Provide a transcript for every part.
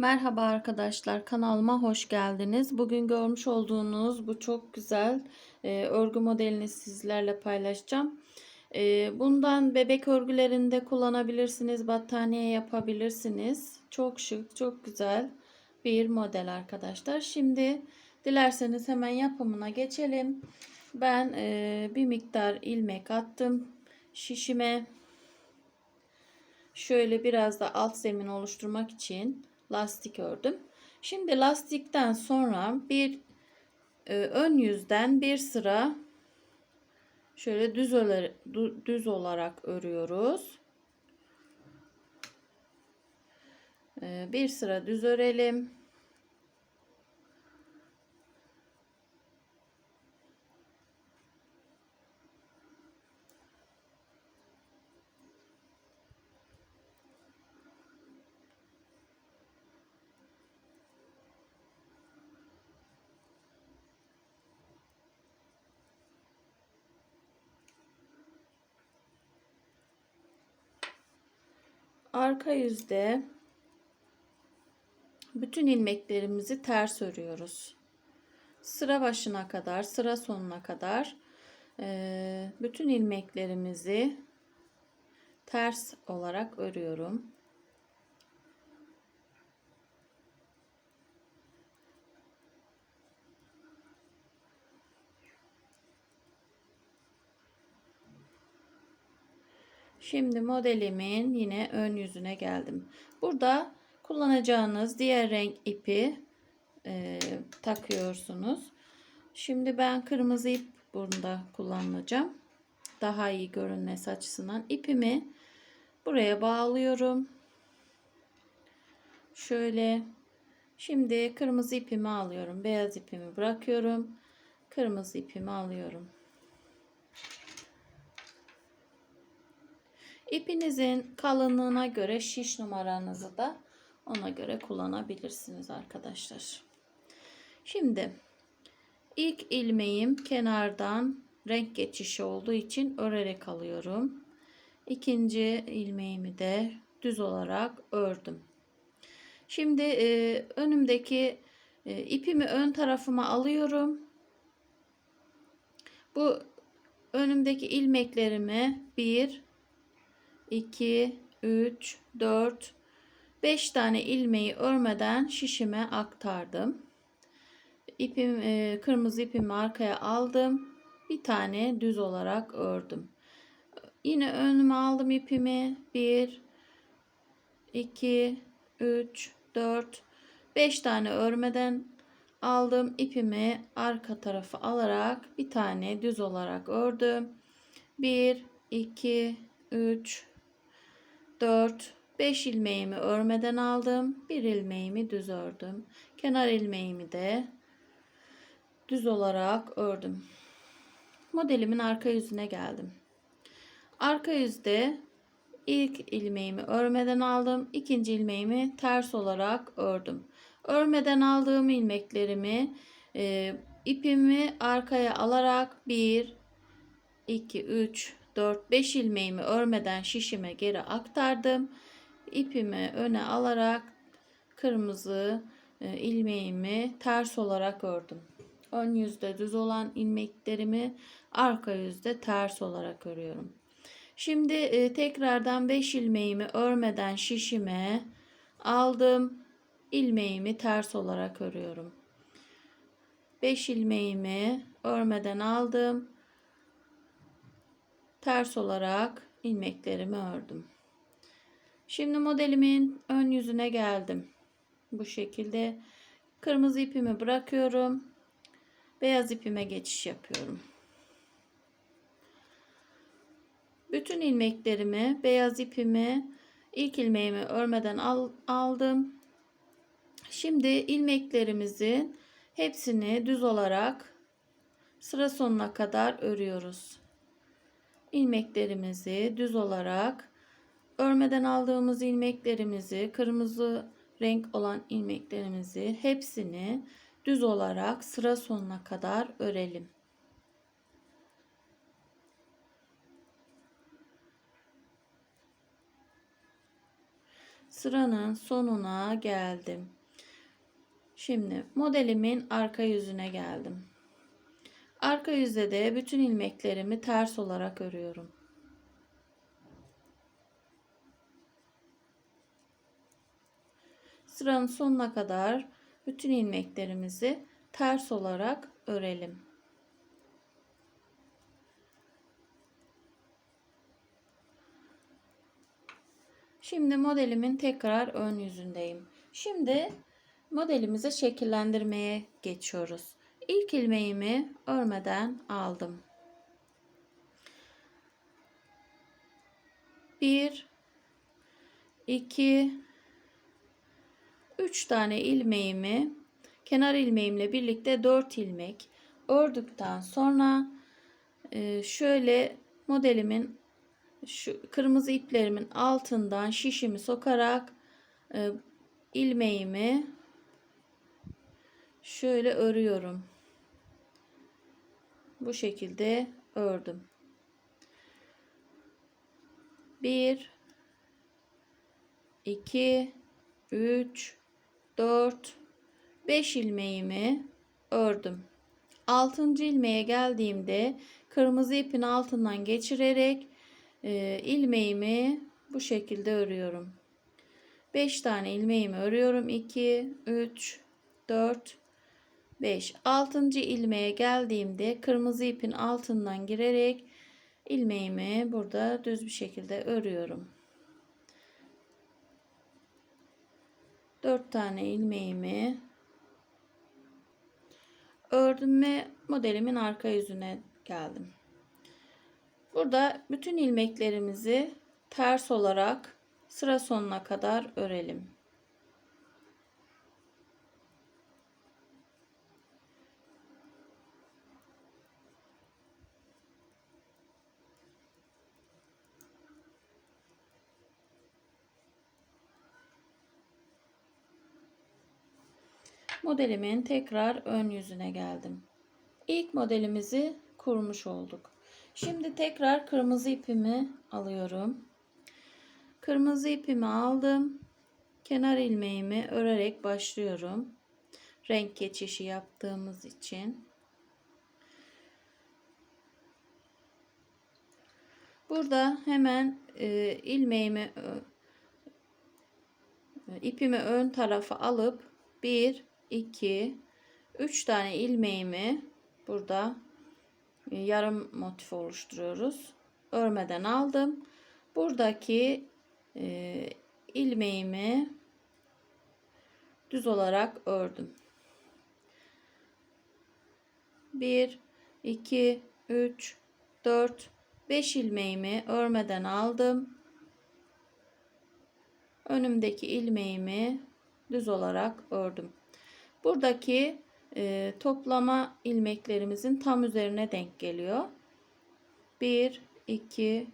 Merhaba arkadaşlar kanalıma hoş geldiniz. Bugün görmüş olduğunuz bu çok güzel e, örgü modelini sizlerle paylaşacağım. E, bundan bebek örgülerinde kullanabilirsiniz, battaniye yapabilirsiniz. Çok şık, çok güzel bir model arkadaşlar. Şimdi dilerseniz hemen yapımına geçelim. Ben e, bir miktar ilmek attım şişime. Şöyle biraz da alt zemin oluşturmak için lastik ördüm. Şimdi lastikten sonra bir e, ön yüzden bir sıra şöyle düz olarak, düz olarak örüyoruz. E, bir sıra düz örelim. Arka yüzde bütün ilmeklerimizi ters örüyoruz. Sıra başına kadar, sıra sonuna kadar bütün ilmeklerimizi ters olarak örüyorum. Şimdi modelimin yine ön yüzüne geldim. Burada kullanacağınız diğer renk ipi e, takıyorsunuz. Şimdi ben kırmızı ip bunda kullanacağım. Daha iyi görünmesi açısından ipimi buraya bağlıyorum. Şöyle şimdi kırmızı ipimi alıyorum. Beyaz ipimi bırakıyorum. Kırmızı ipimi alıyorum. İpinizin kalınlığına göre şiş numaranızı da ona göre kullanabilirsiniz arkadaşlar. Şimdi ilk ilmeğim kenardan renk geçişi olduğu için örerek alıyorum. İkinci ilmeğimi de düz olarak ördüm. Şimdi e, önümdeki e, ipimi ön tarafıma alıyorum. Bu önümdeki ilmeklerimi bir 2, 3, 4, 5 tane ilmeği örmeden şişime aktardım. İpim, e, kırmızı ipimi arkaya aldım. Bir tane düz olarak ördüm. Yine önüme aldım ipimi. 1, 2, 3, 4, 5 tane örmeden aldım. ipimi arka tarafı alarak bir tane düz olarak ördüm. 1, 2, 3, 4, 5 ilmeğimi örmeden aldım. Bir ilmeğimi düz ördüm. Kenar ilmeğimi de düz olarak ördüm. Modelimin arka yüzüne geldim. Arka yüzde ilk ilmeğimi örmeden aldım. ikinci ilmeğimi ters olarak ördüm. Örmeden aldığım ilmeklerimi e, ipimi arkaya alarak 1 2 3 4-5 ilmeğimi örmeden şişime geri aktardım. İpimi öne alarak kırmızı e, ilmeğimi ters olarak ördüm. Ön yüzde düz olan ilmeklerimi arka yüzde ters olarak örüyorum. Şimdi e, tekrardan 5 ilmeğimi örmeden şişime aldım. ilmeğimi ters olarak örüyorum. 5 ilmeğimi örmeden aldım ters olarak ilmeklerimi ördüm. Şimdi modelimin ön yüzüne geldim. Bu şekilde kırmızı ipimi bırakıyorum. Beyaz ipime geçiş yapıyorum. Bütün ilmeklerimi, beyaz ipimi, ilk ilmeğimi örmeden al, aldım. Şimdi ilmeklerimizin hepsini düz olarak sıra sonuna kadar örüyoruz ilmeklerimizi düz olarak örmeden aldığımız ilmeklerimizi kırmızı renk olan ilmeklerimizi hepsini düz olarak sıra sonuna kadar örelim. sıranın sonuna geldim. Şimdi modelimin arka yüzüne geldim. Arka yüzde de bütün ilmeklerimi ters olarak örüyorum. Sıranın sonuna kadar bütün ilmeklerimizi ters olarak örelim. Şimdi modelimin tekrar ön yüzündeyim. Şimdi modelimizi şekillendirmeye geçiyoruz. İlk ilmeğimi örmeden aldım. Bir, iki, üç tane ilmeğimi kenar ilmeğimle birlikte dört ilmek ördükten sonra e, şöyle modelimin şu kırmızı iplerimin altından şişimi sokarak e, ilmeğimi şöyle örüyorum. Bu şekilde ördüm. 1 2 3 4 5 ilmeğimi ördüm. 6. ilmeğe geldiğimde kırmızı ipin altından geçirerek e, ilmeğimi bu şekilde örüyorum. 5 tane ilmeğimi örüyorum. 2 3 4 5 6. ilmeğe geldiğimde kırmızı ipin altından girerek ilmeğimi burada düz bir şekilde örüyorum. 4 tane ilmeğimi ördüm ve modelimin arka yüzüne geldim. Burada bütün ilmeklerimizi ters olarak sıra sonuna kadar örelim. Modelimin tekrar ön yüzüne geldim. İlk modelimizi kurmuş olduk. Şimdi tekrar kırmızı ipimi alıyorum. Kırmızı ipimi aldım. Kenar ilmeğimi örerek başlıyorum. Renk geçişi yaptığımız için. Burada hemen e, ilmeğimi e, ipimi ön tarafa alıp 1 2 3 tane ilmeğimi burada e, yarım motif oluşturuyoruz. Örmeden aldım. Buradaki e, ilmeğimi düz olarak ördüm. 1 2 3 4 5 ilmeğimi örmeden aldım. Önümdeki ilmeğimi düz olarak ördüm. Buradaki e, toplama ilmeklerimizin tam üzerine denk geliyor. 1 2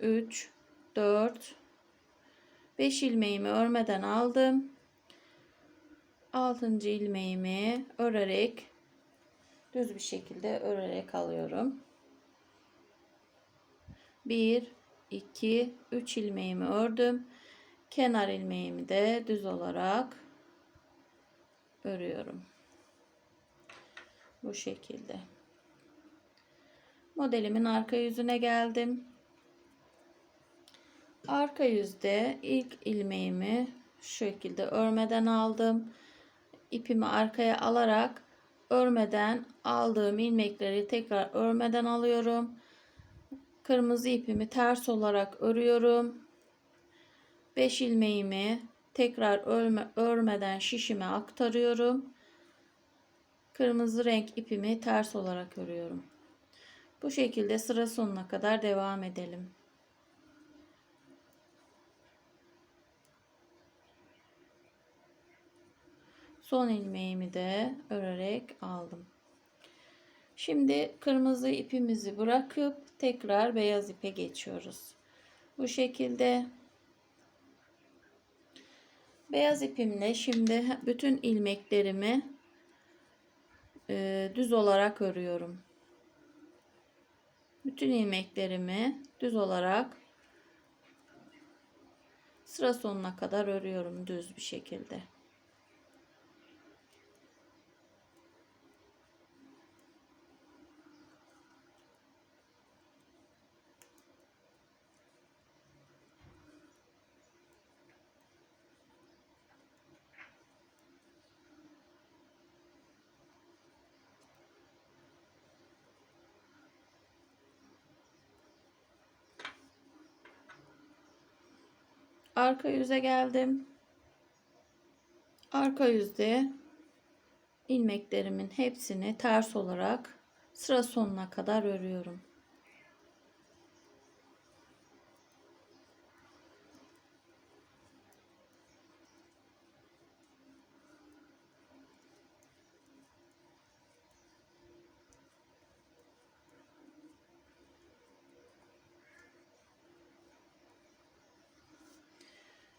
3 4 5 ilmeğimi örmeden aldım. 6. ilmeğimi örerek düz bir şekilde örerek alıyorum. 1 2 3 ilmeğimi ördüm. Kenar ilmeğimi de düz olarak örüyorum. Bu şekilde. Modelimin arka yüzüne geldim. Arka yüzde ilk ilmeğimi şu şekilde örmeden aldım. İpimi arkaya alarak örmeden aldığım ilmekleri tekrar örmeden alıyorum. Kırmızı ipimi ters olarak örüyorum. 5 ilmeğimi tekrar örme, örmeden şişime aktarıyorum. Kırmızı renk ipimi ters olarak örüyorum. Bu şekilde sıra sonuna kadar devam edelim. Son ilmeğimi de örerek aldım. Şimdi kırmızı ipimizi bırakıp tekrar beyaz ipe geçiyoruz. Bu şekilde beyaz ipimle şimdi bütün ilmeklerimi e, düz olarak örüyorum. Bütün ilmeklerimi düz olarak sıra sonuna kadar örüyorum düz bir şekilde. Arka yüze geldim. Arka yüzde ilmeklerimin hepsini ters olarak sıra sonuna kadar örüyorum.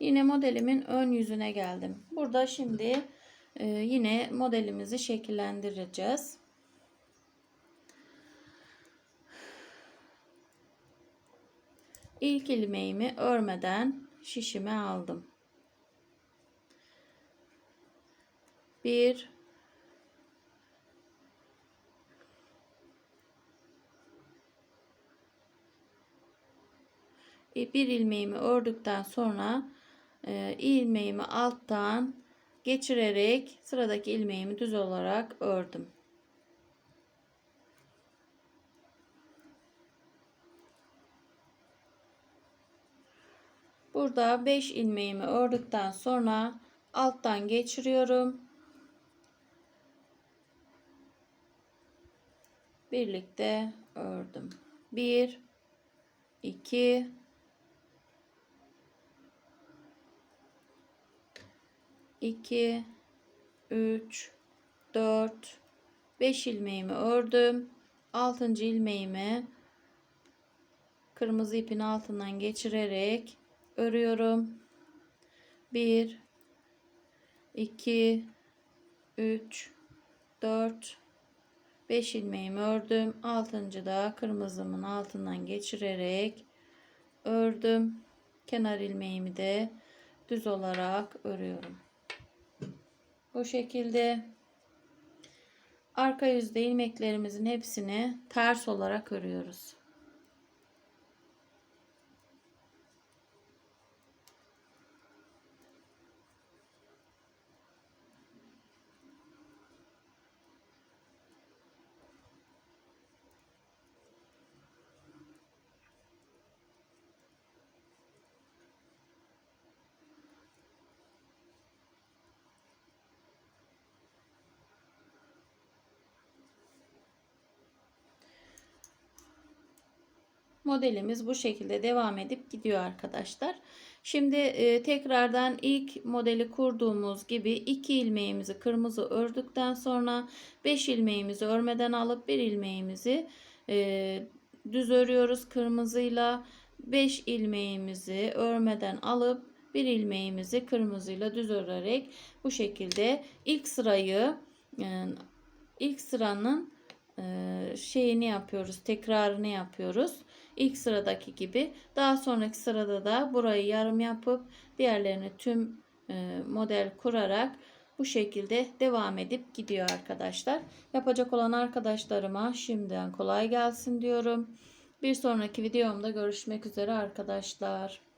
Yine modelimin ön yüzüne geldim. Burada şimdi e, yine modelimizi şekillendireceğiz. İlk ilmeğimi örmeden şişime aldım. Bir bir ilmeğimi ördükten sonra e, ilmeğimi alttan geçirerek sıradaki ilmeğimi düz olarak ördüm. Burada 5 ilmeğimi ördükten sonra alttan geçiriyorum. Birlikte ördüm. 1 2 2 3 4 5 ilmeğimi ördüm. 6. ilmeğimi kırmızı ipin altından geçirerek örüyorum. 1 2 3 4 5 ilmeğimi ördüm. 6. da kırmızımın altından geçirerek ördüm. Kenar ilmeğimi de düz olarak örüyorum. Bu şekilde arka yüzde ilmeklerimizin hepsini ters olarak örüyoruz. Modelimiz bu şekilde devam edip gidiyor arkadaşlar. Şimdi e, tekrardan ilk modeli kurduğumuz gibi iki ilmeğimizi kırmızı ördükten sonra 5 ilmeğimizi örmeden alıp bir ilmeğimizi e, düz örüyoruz kırmızıyla 5 ilmeğimizi örmeden alıp bir ilmeğimizi kırmızıyla düz örerek bu şekilde ilk sırayı e, ilk sıranın e, şeyini yapıyoruz tekrarını yapıyoruz ilk sıradaki gibi. Daha sonraki sırada da burayı yarım yapıp diğerlerini tüm e, model kurarak bu şekilde devam edip gidiyor arkadaşlar. Yapacak olan arkadaşlarıma şimdiden kolay gelsin diyorum. Bir sonraki videomda görüşmek üzere arkadaşlar.